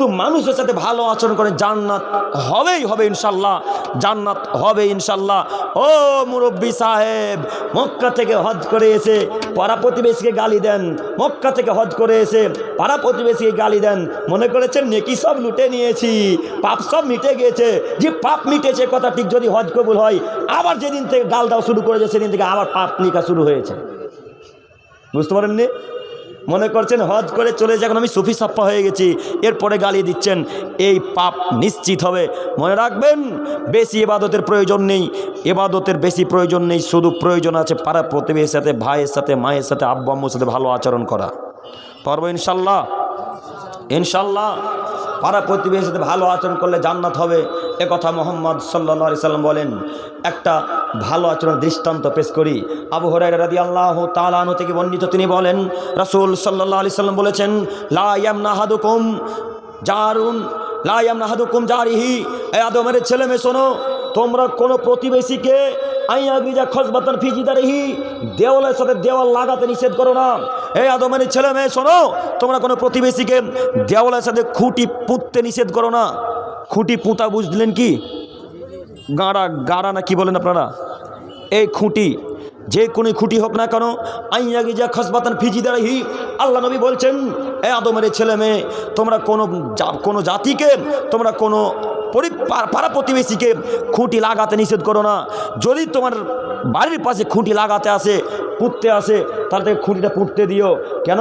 তো মানুষের সাথে ভালো আচরণ করে জান্নাত হবেই হবে ইনশাল্লাহ, জান্নাত হবে ইনশাল্লাহ। ও মুরব্বী সাহেব, মক্কা থেকে হজ করে এসে পাড়া প্রতিবেশীকে গালি দেন, মক্কা থেকে হজ করে এসে পাড়া প্রতিবেশীকে গালি দেন, মনে করেছেন, নেকি সব লুটে নিয়েছি, পাপ সব মিটে গিয়েছে, যে পাপ মিটেছে কথা ঠিক যদি হজ কবুল হয়, আবার যেদিন থেকে গাল দাও শুরু করেছে, সেদিন থেকে আবার পাপ নিকা শুরু হয়েছে। বুঝতে পারেননি? মনে করছেন হজ করে চলে যখন আমি সুফি সাপ্পা হয়ে গেছি। এরপরে গালি দিচ্ছেন, এই পাপ নিশ্চিত হবে। মনে রাখবেন, বেশি এবাদতের প্রয়োজন নেই। এবাদতের বেশি প্রয়োজন নেই, শুধু প্রয়োজন আছে পাড়া প্রতিবেশীর সাথে, ভাইয়ের সাথে, মায়ের সাথে, আব্বু আম্মুর সাথে ভালো আচরণ করা। পারব ইনশাল্লাহ? ইনশাল্লাহ। পাড়া প্রতিবেশীর সাথে ভালো আচরণ করলে জান্নাত হবে। কথা মোহাম্মদ সাল্লা সাল্লাম বলেন, একটা ভালো আচরণ, দৃষ্টান্ত পেশ করি। আবু হরাই রাদি আল্লাহ তালানু থেকে বর্ণিত তিনি বলেন, রাসুল সাল্লাহ আলি সাল্লাম বলেছেন লায়াম নাহাদুকুম জারুন লায়াম নাহাদুকুম জারিহি। এ আদমের ছেলে মেয়ে শোনো, তোমরা কোনো প্রতিবেশীকে আই আইয়াগিজা খসবাতান ফিজিদারিহি, দেওয়ালের সাথে দেওয়াল লাগাতে নিষেধ করো না। এই আদমের ছেলে মেয়ে শোনো, তোমরা কোনো প্রতিবেশীকে দেওয়ালের সাথে খুঁটি পুঁততে নিষেধ করো না। খুঁটি পুঁতা বুঝলেন কি? গাঁড়া, গাড়া না কি বলেন আপনারা? এই খুঁটি, যে কোনো খুঁটি হোক না কেন আইয়াগি যা খসবাতান ফিজি দাঁড়াই আল্লাহ নবী বলছেন, এ আদমের ছেলে মেয়ে, তোমরা কোনো কোনো জাতিকে, তোমরা কোনো পাড়া প্রতিবেশীকে খুঁটি লাগাতে নিষেধ করো না। যদি তোমার বাড়ির পাশে খুঁটি লাগাতে আসে, পুঁততে আসে, তাহলে খুঁটিটা পুঁততে দিও। কেন?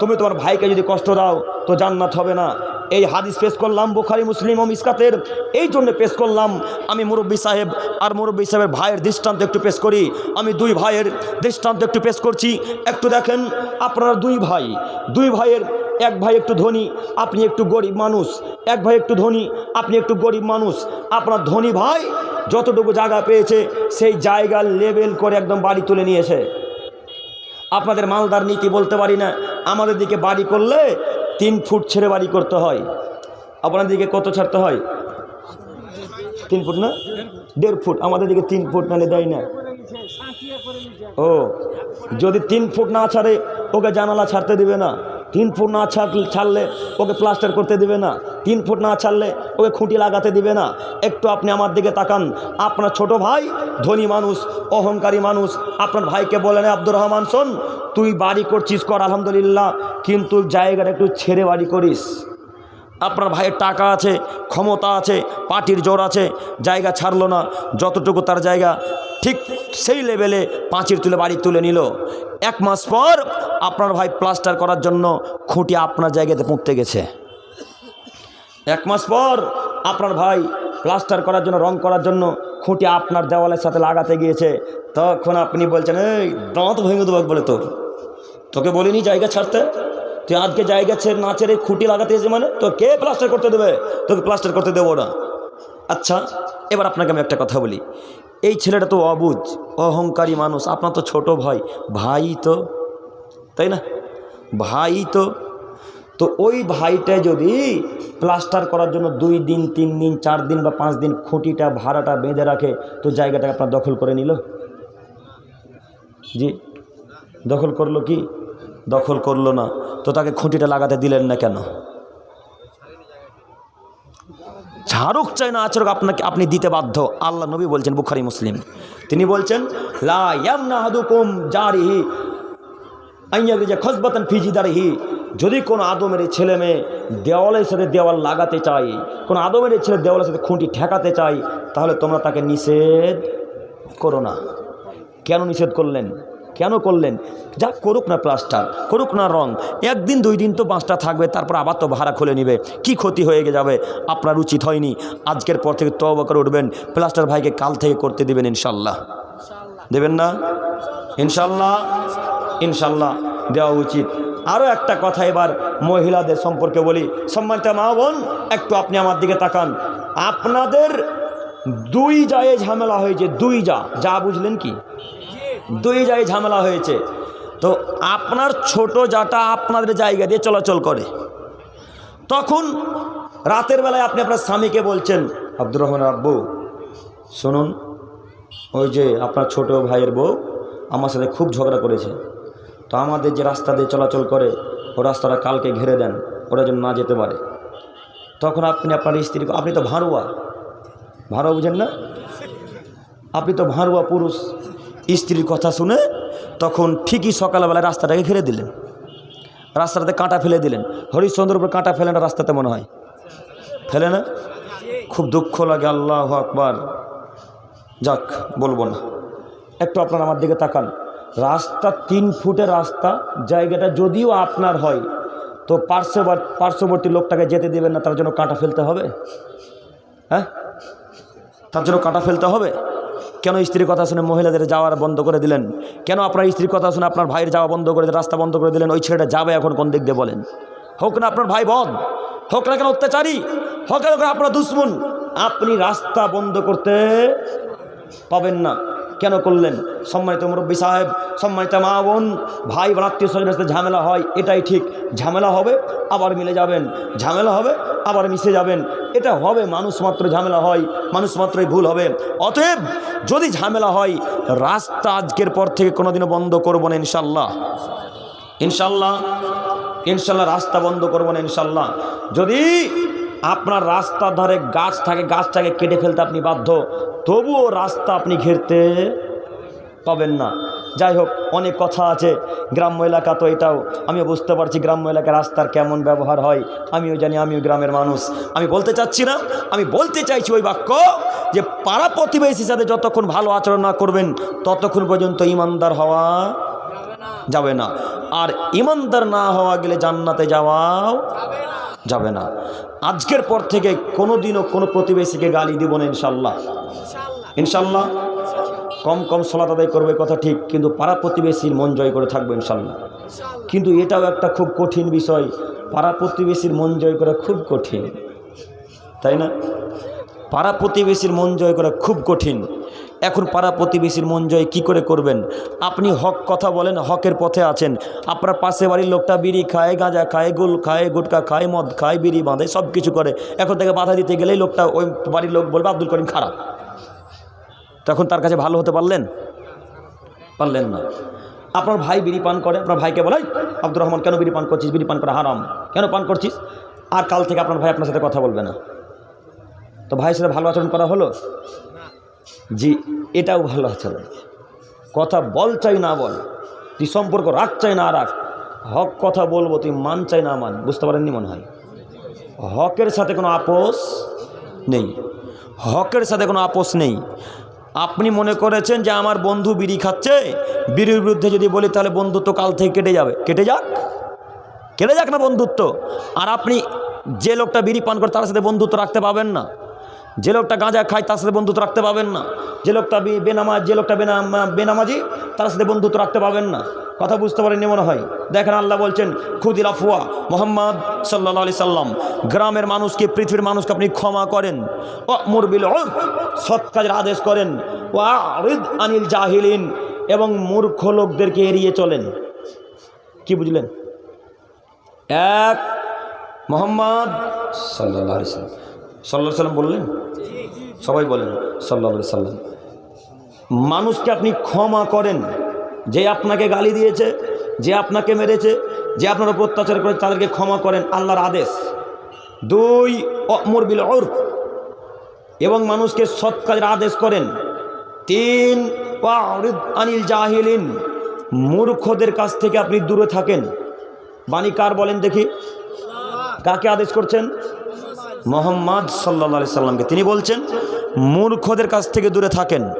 তুমি তোমার ভাইকে যদি কষ্ট দাও, তো জান্নাত হবে না। এই হাদিস পেশ করলাম বুখারি, মুসলিম ও মিসকাতের। এই জন্য পেশ করলাম, আমি মুরব্বী সাহেব আর মুরব্বী সাহেবের ভাইয়ের দৃষ্টান্ত একটু পেশ করি। আমি দুই ভাইয়ের দৃষ্টান্ত একটু পেশ করছি। একটু দেখেন, আপনারা দুই ভাই, দুই ভাইয়ের, এক ভাই একটু ধনী, আপনি একটু গরিব মানুষ, এক ভাই একটু ধনী, আপনি একটু গরিব মানুষ। আপনার ধনী ভাই যতটুকু জায়গা পেয়েছে, সেই জায়গা লেবেল করে একদম বাড়ি তুলে নিয়েছে। আপনাদের মালদার নীতি বলতে পারি না। আমাদের দিকে বাড়ি করলে তিন ফুট ছেড়ে বাড়ি করতে হয়। আপনার দিকে কত ছাড়তে হয়? তিন ফুট না? দেড় ফুট। আমাদের দিকে তিন ফুট নালে দেয় না। ও, যদি তিন ফুট না ছাড়ে, ওকে জানালা ছাড়তে দেবে না। তিন ফুট না ছাড় ছাড়লে ওকে প্লাস্টার করতে দিবে না। তিন ফুট না ছাড়লে ওকে খুঁটি লাগাতে দিবে না। একটু আপনি আমার দিকে তাকান। আপনার ছোট ভাই ধনী মানুষ, অহংকারী মানুষ। আপনার ভাইকে বলেন আব্দুর রহমান, শোন, তুই বাড়ি করছিস কর, আলহামদুলিল্লাহ। কিন্তু জায়গাটা একটু ছেড়ে বাড়ি করিস। আপনার ভাইয়ের টাকা আছে, ক্ষমতা আছে, পার্টির জোর আছে, জায়গা ছাড়লো না। যতটুকু তার জায়গা, ঠিক সেই লেভেলে পাঁচির তুলে বাড়ি তুলে নিল। এক মাস পর আপনার ভাই প্লাস্টার করার জন্য খুঁটি আপনার জায়গাতে পুঁততে গেছে। এক মাস পর আপনার ভাই প্লাস্টার করার জন্য, রং করার জন্য খুঁটি আপনার দেওয়ালের সাথে লাগাতে গিয়েছে। তখন আপনি বলছেন, এই দাঁত ভেঙে দেবো বলে তোর। তোকে বলিনি জায়গা ছাড়তে? তুই আজকে জায়গা ছেড়ে না ছেড়ে খুঁটি লাগাতে এসে মানে? তো কে প্লাস্টার করতে দেবে? তোকে প্লাস্টার করতে দেবো না। আচ্ছা এবার আপনাকে আমি একটা কথা বলি। এই ছেলেটা তো অবুজ, অহংকারী মানুষ, আপনার তো ছোট ভাই। ভাই তো তাই না? ভাই তো তো ওই ভাইটা যদি প্লাস্টার করার জন্য দুই দিন, তিন দিন, চার দিন বা পাঁচ দিন খুঁটিটা, ভাড়াটা বেঁধে রাখে, তো জায়গাটাকে আপনার দখল করে নিল? জি, দখল করল কি? দখল করল না। তো তাকে খুঁটিটা লাগাতে দিলেন না কেন? ঝাড়ুক চাই না আচরক আপনাকে, আপনি দিতে বাধ্য। আল্লাহ নবী বলছেন, বুখারি, মুসলিম। তিনি বলছেন, লা ইয়ামনা হাদুকুম জারিহি আইয়াকে যে খসবাতান ফিজিদারিহি যদি কোনো আদমের ছেলে মেয়ে দেওয়ালের সাথে দেওয়াল লাগাতে চাই কোনো আদমের ছেলে দেওয়ালের সাথে খুঁটি ঠেকাতে চাই তাহলে তোমরা তাকে নিষেধ করো না। কেন নিষেধ করলেন? কেন করলেন? যা করুক না প্লাস্টার, করুক না রং, একদিন দুই দিন তো বাঁশটা থাকবে, তারপর আবার তো ভাড়া খুলে নিবে। কি ক্ষতি হয়ে যাবে? আপনার উচিত হয়নি। আজকের পর থেকে তবা করে উঠবেন। প্লাস্টার ভাইকে কাল থেকে করতে দেবেন ইনশাল্লাহ। দেবেন না? ইনশাল্লাহ। ইনশাল্লাহ দেওয়া উচিত। আরও একটা কথা এবার মহিলাদের সম্পর্কে বলি। সম্মানিত মা বোন, একটু আপনি আমার দিকে তাকান। আপনাদের দুই জায়ে ঝামেলা হয়েছে, দুই যা। যা বুঝলেন কি? দুই জায়গায় ঝামেলা হয়েছে। তো আপনার ছোট জাটা আপনাদের জায়গা দিয়ে চলাচল করে। তখন রাতের বেলায় আপনি আপনার স্বামীকে বলছেন, আব্দুর রহমান আব্বু, শুনুন, ওই যে আপনার ছোট ভাইয়ের বউ আমার সাথে খুব ঝগড়া করেছে। তো আমাদের যে রাস্তা দিয়ে চলাচল করে, ও রাস্তাটা কালকে ঘিরে দেন, ওরা যেন না যেতে পারে। তখন আপনি আপনার স্ত্রী আপনি তো ভাঁড়ুয়া। ভাঁড়ুয়া বুঝেন না? আপনি তো ভাঁড়ুয়া পুরুষ। স্ত্রীর কথা শুনে তখন ঠিকই সকালবেলায় রাস্তাটাকে ঘিরে দিলেন। রাস্তাটাতে কাঁটা ফেলে দিলেন। হরিশ্চন্দ্র উপর কাঁটা ফেলে না রাস্তাতে মনে হয়? ফেলে না? খুব দুঃখ লাগে, আল্লাহ আকবার। যাক, বলব না। একটু আপনার আমার দিকে তাকান। রাস্তা, তিন ফুটের রাস্তা, জায়গাটা যদিও আপনার হয়, তো পার্শ্ববর্তী পার্শ্ববর্তী লোকটাকে যেতে দেবেন না, তার জন্য কাঁটা ফেলতে হবে? হ্যাঁ? তার জন্য কাঁটা ফেলতে হবে? কেন স্ত্রীর কথা শুনে মহিলাদের যাওয়ার বন্ধ করে দিলেন? কেন আপনার স্ত্রীর কথা শুনে আপনার ভাইয়ের যাওয়া বন্ধ করে রাস্তা বন্ধ করে দিলেন, ওই ছেলেটা যাবে এখন কোন দিক দিয়ে বলেন? হোক না আপনার ভাই বদ হোক না কেন অত্যাচারী, হোক না আপনার দুশ্মন, আপনি রাস্তা বন্ধ করতে পাবেন না। কেন করলেন? সম্মানিত মুরব্বী সাহেব, সম্মানিত মা বোন, ভাই বোন, আত্মীয় স্বজনের সাথে ঝামেলা হয়, এটাই ঠিক। ঝামেলা হবে, আবার মিলে যাবেন। ঝামেলা হবে, আবার মিশে যাবেন। এটা হবে, মানুষ মাত্র ঝামেলা হয়, মানুষ মাত্রই ভুল হবে। অতএব, যদি ঝামেলা হয়, রাস্তা আজকের পর থেকে কোনোদিনও বন্ধ করব না ইনশাল্লাহ ইনশাল্লাহ ইনশাল্লাহ রাস্তা বন্ধ করব না ইনশাল্লাহ যদি আপনার রাস্তার ধারে গাছ থাকে, গাছটাকে কেটে ফেলতে আপনি বাধ্য তবুও রাস্তা আপনি ঘেরতে পাবেন না। যাই হোক, অনেক কথা আছে। গ্রাম্য এলাকা তো এটাও। আমিও বুঝতে পারছি গ্রাম্য এলাকায় রাস্তার কেমন ব্যবহার হয়। আমিও জানি, আমিও গ্রামের মানুষ। আমি বলতে চাচ্ছি না, আমি বলতে চাইছি ওই বাক্য যে পাড়া প্রতিবেশীর সাথে যতক্ষণ ভালো আচরণ না করবেন, ততক্ষণ পর্যন্ত ইমানদার হওয়া যাবে না। আর ইমানদার না হওয়া গেলে জান্নাতে যাওয়াও যাবে না। আজকের পর থেকে কোনো দিনও কোনো প্রতিবেশীকে গালি দিব না ইনশাল্লাহ। ইনশাল্লাহ? কম কম সলাত আদায় করবে কথা ঠিক, কিন্তু পাড়া প্রতিবেশীর মন জয় করে থাকবে ইনশাল্লাহ। কিন্তু এটাও একটা খুব কঠিন বিষয়, পাড়া প্রতিবেশীর মন জয় করা খুব কঠিন। তাই না? পাড়া প্রতিবেশীর মন জয় করা খুব কঠিন। এখন পাড়া প্রতিবেশীর মন জয় কী করে করবেন? আপনি হক কথা বলেন হকের পথে আছেন। আপনার পাশে বাড়ির লোকটা বিড়ি খায় গাঁজা খায় গুল খায় গুটকা খায় মদ খায় বিড়ি বাঁধে সব কিছু করে। এখন থেকে বাধা দিতে গেলেই লোকটা ওই বাড়ির লোক বলবে আব্দুল করিম খারাপ। তখন তার কাছে ভালো হতে পারলেন? পারলেন না। আপনার ভাই বিড়ি পান করে আপনার ভাইকে বলে "এই, আব্দুর রহমান কেন বিড়ি পান করছিস? বিড়ি পান করা হারাম। কেন পান করছিস? আর কাল থেকে আপনার ভাই আপনার সাথে কথা বলবে না। তো ভাইয়ের সাথে ভালো আচরণ করা হলো? জি, এটাও ভালো আচরণ। কথা বল চাই না বল, তুই সম্পর্ক রাখ চাই না রাখ। হক কথা বলব, তুই মান চাই না মান, বুঝতে পারেননি মনে হয়? হকের সাথে কোনো আপোষ নেই। হকের সাথে কোনো আপোষ নেই। আপনি মনে করেছেন যে আমার বন্ধু বিড়ি খাচ্ছে? বিড়ির বিরুদ্ধে যদি বলি তাহলে বন্ধুত্ব কাল থেকে কেটে যাবে। কেটে যাক। কেটে যাক না বন্ধুত্ব। আর আপনি যে লোকটা বিড়ি পান করে তার সাথে বন্ধুত্ব রাখতে পাবেন না। যে লোকটা গাঁজা খায়, তার সাথে বন্ধুত্ব রাখতে পাবেন না। যে লোকটা বেনামাজ যে লোকটা বেনাম বেনামাজি, তার সাথে বন্ধুত্ব রাখতে পাবেন না। কথা বুঝতে পারেননি মনে হয়? দেখেন আল্লাহ বলছেন, খুদিল আফুয়া মোহাম্মদ সাল্লা আলি সাল্লাম, গ্রামের মানুষকে, পৃথিবীর মানুষকে আপনি ক্ষমা করেন। ও মুরবিল সৎ কাজের আদেশ করেন। ও আরিদ আনিল জাহিলিন, এবং মূর্খ লোকদেরকে এড়িয়ে চলেন। কি বুঝলেন? এক, মোহাম্মদ সাল্লাহ সাল্লাম বললেন সবাই বলেন সাল্লাহ সাল্লাম। মানুষকে আপনি ক্ষমা করেন। যে আপনাকে গালি দিয়েছে, যে আপনাকে মেরেছে, যে আপনার উপর অত্যাচার করে তাদেরকে ক্ষমা করেন, আল্লাহর আদেশ। দুই, অমর বিল অর্ফ এবং মানুষকে সৎ কাজের আদেশ করেন। তিন আনিল জাহিলিন। মূর্খদের কাছ থেকে আপনি দূরে থাকেন। বাণী কার বলেন দেখি? কাকে আদেশ করছেন? মোহাম্মদ সাল্লা সাল্লামকে। তিনি বলছেন মূর্খদের কাছ থেকে দূরে থাকেন।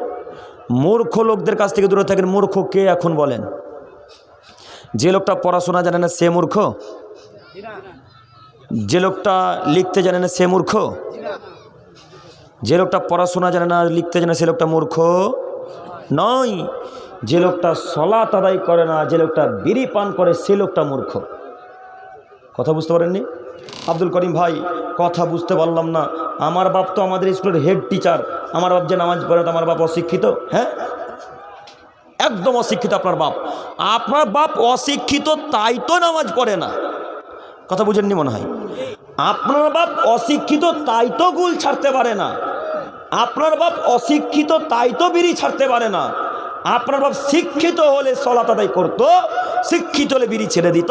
মূর্খ লোকদের কাছ থেকে দূরে থাকেন। মূর্খ কে এখন বলেন? যে লোকটা পড়াশোনা জানে না, সে মূর্খ? যে লোকটা লিখতে জানে না, সে মূর্খ? যে লোকটা পড়াশোনা জানে না, লিখতে জানে সে লোকটা মূর্খ? নয়। যে লোকটা সলাত আদায় করে না, যে লোকটা বিড়ি পান করে, সে লোকটা মূর্খ। কথা বুঝতে পারেননি? আব্দুল করিম ভাই, কথা বুঝতে পারলাম না। আমার বাপ তো আমাদের স্কুলের হেড টিচার আমার বাপ যে নামাজ পড়ে আমার বাপ অশিক্ষিত। হ্যাঁ? একদম অশিক্ষিত আপনার বাপ। আপনার বাপ অশিক্ষিত, তাই তো নামাজ পড়ে না। কথা বুঝেননি মনে হয়? আপনার বাপ অশিক্ষিত, তাই তো গুল ছাড়তে পারে না। আপনার বাপ অশিক্ষিত, তাই তো বিড়ি ছাড়তে পারে না। আপনার বাপ শিক্ষিত হলে সলাত আদায় করতো শিক্ষিত হলে বিড়ি ছেড়ে দিত,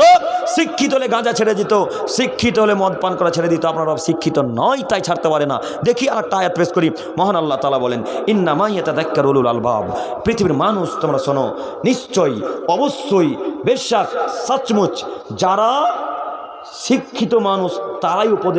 শিক্ষিত হলে গাঁজা ছেড়ে দিত, শিক্ষিত হলে মদ পান করা ছেড়ে দিত। আপনার রব শিক্ষিত নয়, তাই ছাড়তে পারে না। দেখি আর একটা আয়াত পেশ করি। মহান আল্লাহ তালা বলেন ইন্না মাইয়াতা দেখা উলুল আলবাব। পৃথিবীর মানুষ, তোমরা শোনো, নিশ্চয়ই, অবশ্যই, বেশাক, সচমুচ, যারা শিক্ষিত মানুষ, তারাই উপদেশ